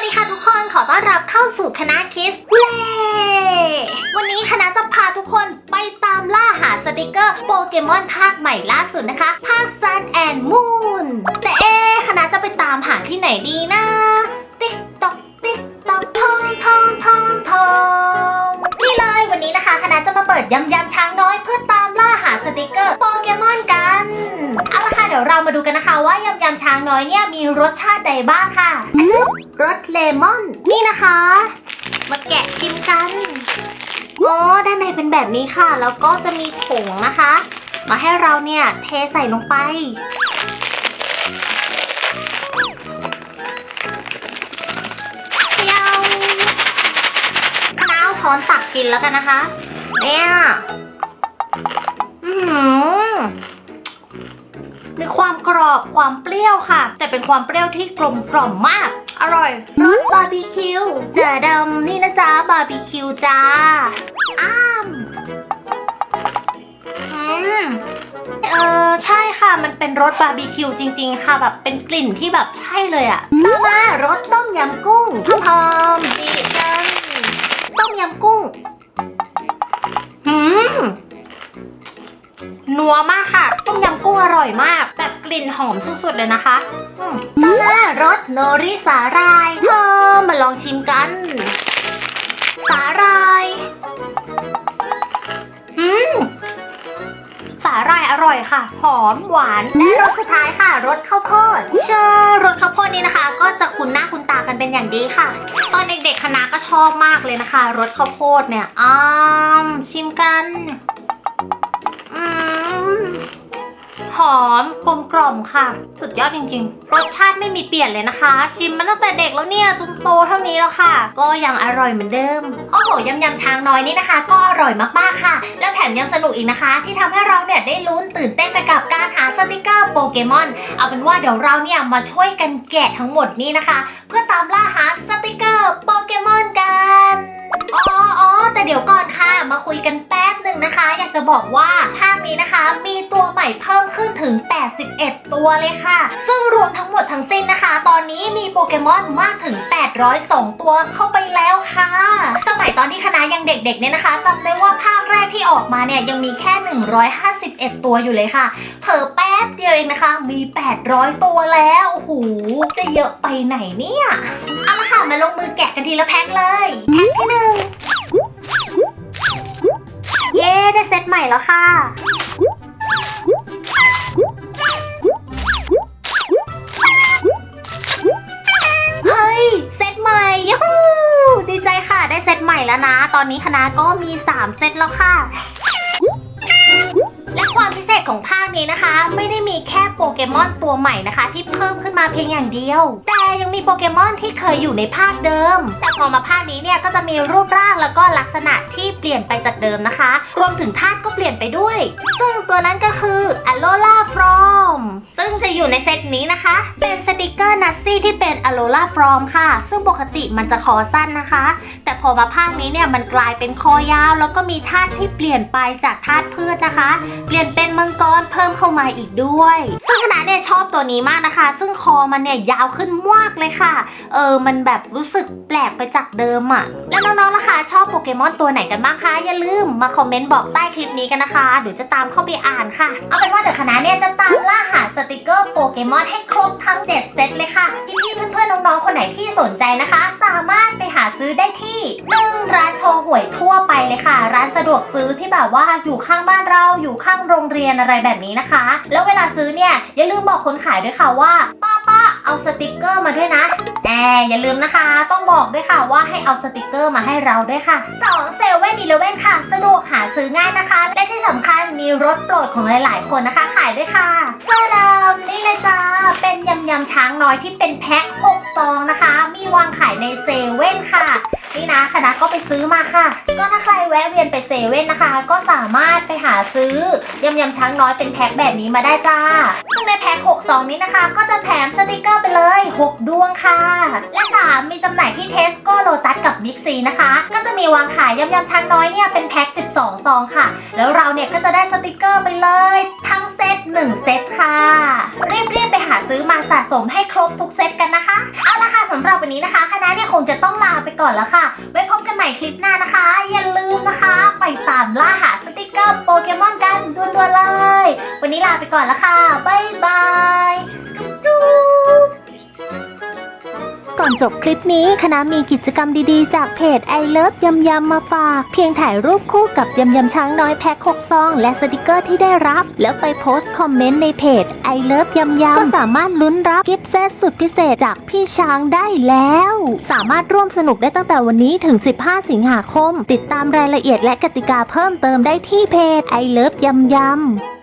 วัสดีค่ะทุกคนขอต้อนรับเข้าสู่คณะคิสเล่วันนี้คณะจะพาทุกคนไปตามล่าหาสติกเกอร์โปเกมอนภาคใหม่ล่าสุดนะคะ ภาค Sun and Moon แต่เอ๊คณะจะไปตามหาที่ไหนดีนะ ติ๊กตอกติ๊กตอกทองทองทองทองนี่เลยวันนี้นะคะคณะจะมาเปิดยำยำช้างน้อยเพื่อตามล่าหาสติกเกอร์โปเกมอนกันเอาละค่ะเดี๋ยวเรามาดูกันนะคะว่ายำยำช้างน้อยเนี่ยมีรสชาติใดบ้างค่ะ รสเลมอน นี่นะคะ มาแกะชิมกันอ๋อด้านในเป็นแบบนี้ค่ะ แล้วก็จะมีผงนะคะ มาให้เราเนี่ยเทใส่ลงไปเที่ยวคณะเอาช้อนตักกินแล้วกันนะคะ เนี่ย อืม ความกรอบความเปรี้ยวค่ะ แต่เป็นความเปรี้ยวที่กลมกล่อมมาก อร่อยรสบาร์บีคิวเจอดำนี่นะจ๊ะบาร์บีคิวจ้าอ้ามอืมเออใช่ค่ะมันเป็นรสบาร์บีคิวจริง ๆ ค่ะแบบเป็นกลิ่นที่แบบใช่เลยอะต่อมารสต้มยำกุ้งหอมๆดีกันต้มยำกุ้งหืมนัวมากค่ะ ต้มยำกุ้งอร่อยมาก ลิ่นหอมสุดๆเลยนะคะอืมต่อมารสโนริสาหร่ายเธอมาลองชิมกัน สาหร่ายอืมสาหร่ายอร่อยค่ะ หอมหวาน และรสสุดท้ายค่ะ รสข้าวโพด เชื่อรสข้าวโพดนี้นะคะ ก็จะคุ้นหน้าคุ้นตากันเป็นอย่างดีค่ะ ตอนเด็กๆคณะก็ชอบมากเลยนะคะ รสข้าวโพดเนี่ยอ้ามชิมกัน อมกลมกล่อมค่ะ สุดยอดจริงๆ รสชาติไม่มีเปลี่ยนเลยนะคะกินมาตั้งแต่เด็กแล้วเนี่ยจนโตเท่านี้แล้วค่ะ ก็ยังอร่อยเหมือนเดิมโอ้โหยำยำช้างน้อยนี่นะคะ ก็อร่อยมากๆค่ะ แล้วแถมยังสนุกอีกนะคะ ที่ทำให้เราเนี่ยได้ลุ้นตื่นเต้นไปกับการหาสติกเกอร์โปเกมอนเอาเป็นว่าเดี๋ยวเราเนี่ยมาช่วยกันแกะทั้งหมดนี้นะคะ เพื่อตามล่าหาสติกเกอร์โปเกมอนกันอ๋ออ๋อแต่เดี๋ยวก่อน มาคุยกันแป๊บหนึ่งนะคะ อยากจะบอกว่าภาคนี้นะคะ มีตัวใหม่เพิ่มขึ้นถึง 81 ตัวเลยค่ะ ซึ่งรวมทั้งหมดทั้งสิ้นนะคะ ตอนนี้มีโปเกมอนมากถึง 802 ตัวเข้าไปแล้วค่ะ สมัยตอนที่คณะยังเด็กๆเนี่ยนะคะจำได้ว่าภาคแรกที่ออกมาเนี่ยยังมีแค่ 151 ตัวอยู่เลยค่ะ เผลอแป๊บเดียวเองนะคะ มี 800 ตัวแล้วโอ้โหจะเยอะไปไหนเนี่ยเอาละค่ะมาลงมือแกะกันทีละแพ็คเลยแพ็คที่หนึ่ง เย้ ได้เซตใหม่แล้วค่ะ เฮ้ย เซตใหม่ยูฮูดีใจค่ะ ได้เซตใหม่แล้วนะ ตอนนี้คณะก็มี 3 เซตแล้วค่ะ และความพิเศษของภาคนี้นะคะ ไม่ได้มีแค่โปเกมอนตัวใหม่นะคะ ที่เพิ่มขึ้นมาเพียงอย่างเดียว ยังมีโปเกมอนที่เคยอยู่ในภาคเดิม แต่พอมาภาคนี้เนี่ยก็จะมีรูปร่างแล้วก็ลักษณะที่เปลี่ยนไปจากเดิมนะคะ รวมถึงธาตุก็เปลี่ยนไปด้วย ซึ่งตัวนั้นก็คืออโลล่าฟรอมซึ่งจะอยู่ในเซตนี้นะคะ ติกเกอร์นัสซี่ที่เป็นอ l o l a f r o m ค่ะ ซึ่งปกติมันจะคอสั้นนะคะ แต่พอมาภาคนี้เนี่ยมันกลายเป็นคอยาว แล้วก็มีธาตุที่เปลี่ยนไปจากธาตุพืชนะคะ เปลี่ยนเป็นมังกรเพิ่มเข้ามาอีกด้วย ซึ่งคณะเนี่ยชอบตัวนี้มากนะคะ ซึ่งคอมันเนี่ยยาวขึ้นมากเลยค่ะ เออมันแบบรู้สึกแปลกไปจากเดิมอะ่ะ แล้วน้องๆล่ะคะชอบโปเกมอนตัวไหนกันบ้างคะอย่าลืมมาคอมเมนต์บอกใต้คลิปนี้กันนะคะเดี๋ยวจะตามเข้าไปอ่านค่ะ เอาเป็นว่าเดี๋ยวคณะเนี่ยจะตามล่าหาสติกเกอร์ เกมอนให้ครบทั้ง 7 เซตเลยค่ะ พี่ๆเพื่อนๆน้องๆคนไหนที่สนใจนะคะ สามารถไปหาซื้อได้ที่หนึ่งร้านโชว์หวยทั่วไปเลยค่ะ ร้านสะดวกซื้อที่แบบว่าอยู่ข้างบ้านเราอยู่ข้างโรงเรียนอะไรแบบนี้นะคะ แล้วเวลาซื้อเนี่ยอย่าลืมบอกคนขายด้วยค่ะว่าป้า เอาสติกเกอร์มาด้วยนะแออย่าลืมนะคะ ต้องบอกด้วยค่ะว่าให้เอาสติกเกอร์มาให้เราด้วยค่ะ2เซเว่นอีเลเว่นค่ะ สะดวกหาซื้อง่ายนะคะ และที่สำคัญมีรถโปรดของหลาย ๆ คนนะคะขายด้วยค่ะเสื้อดำนี่เลยจ้าเป็นยำยำช้างน้อยที่เป็นแพ็ค6ตองนะคะ มีวางขายในเซเว่นค่ะ นี่นะคณะก็ไปซื้อมาค่ะ ก็ถ้าใครแวะเวียนไปเซเว่นนะคะ ก็สามารถไปหาซื้อยำยำช้างน้อยเป็นแพ็คแบบนี้มาได้จ้า ซึ่งในแพ็ค6ซองนี้นะคะ ก็จะแถมสติกเกอร์ไปเลย 6 ดวงค่ะ และ3มีจำหน่ายที่เทสโก้โลตัสกับบิ๊กซีนะคะ ก็จะมีวางขายยำยำช้างน้อยเนี่ยเป็นแพ็ค12 ซองค่ะ แล้วเราเนี่ยก็จะได้สติกเกอร์ไปเลย ทั้งเซต1เซตค่ะรีบๆไปหาซื้อมาสะสมให้ครบทุกเซตกันนะคะ เอาละค่ะสำหรับวันนี้นะคะคณะเนี่ยคงจะต้องลาไปก่อนแล้วค่ะไว้พบกันใหม่คลิปหน้านะคะ อย่าลืมนะคะ ไปตามล่าหาสติกเกอร์โปเกมอนกันด่วนๆเลย วันนี้ลาไปก่อนละค่ะ บ๊ายบาย อนจบคลิปนี้คณะมีกิจกรรมดีๆ จากเพจ I Love ยำยำมาฝาก เพียงถ่ายรูปคู่กับยำยำช้างน้อยแพ็ค6ซอง และสติกเกอร์ที่ได้รับ แล้วไปโพสต์คอมเมนต์ในเพจ I Love ยำยำก็สามารถลุ้นรับกิฟต์เซตสุดพิเศษจากพี่ช้างได้แล้ว สามารถร่วมสนุกได้ตั้งแต่วันนี้ถึง 15 สิงหาคม ติดตามรายละเอียดและกติกาเพิ่มเติมได้ที่เพจ I Love ยำยำ